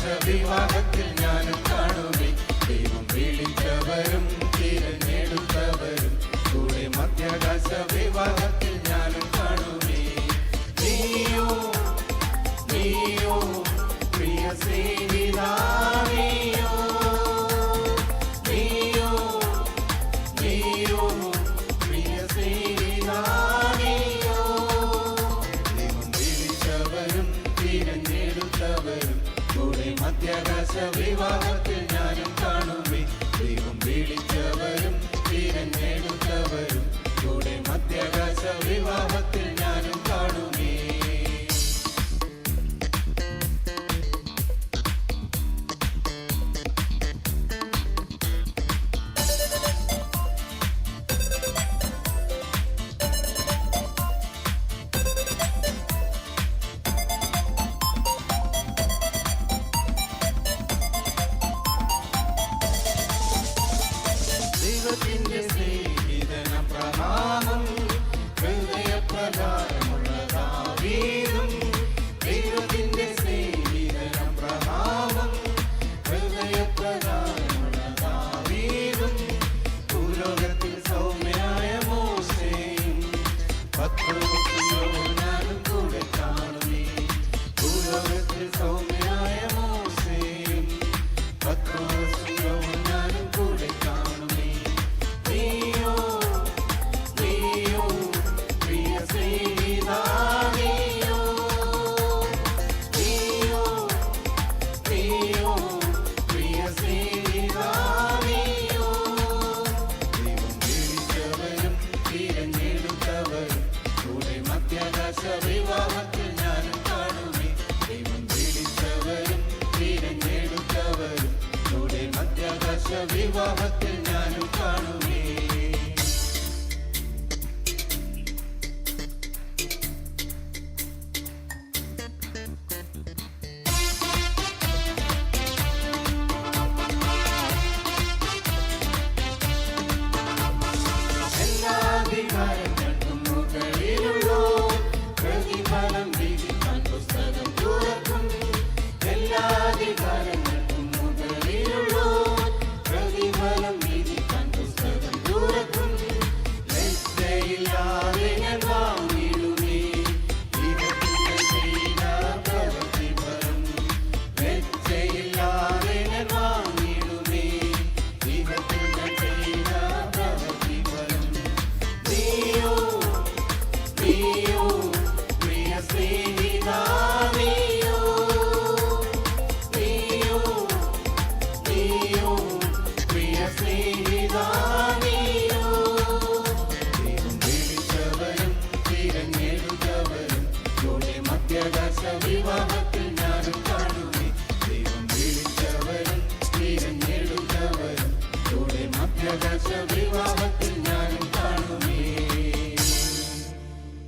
വിളിച്ച വിവാഹത്തിൽ ഞാനും കാണുമേ. ദൈവം വിളിച്ചവരും തിരഞ്ഞെടുത്തവരും. കൂടെ മധ്യാകാശ വിവാഹത്തിൽ ഞാനും കാണുമേ. നീയോ നീയോ പ്രിയ സ്നേഹിതാവിയോ നീയോ. നീയോ പ്രിയ സ്നേഹിതാവിയോ വിളിച്ചവരും തിരഞ്ഞെടുത്തവരും. കൂടി മധ്യാകാശ വിവാഹത്തിൽ ഞാനും കാണുമേ ദൈവം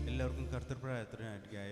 എല്ലാവർക്കും കർത്തൃപ്രായത്തിനായി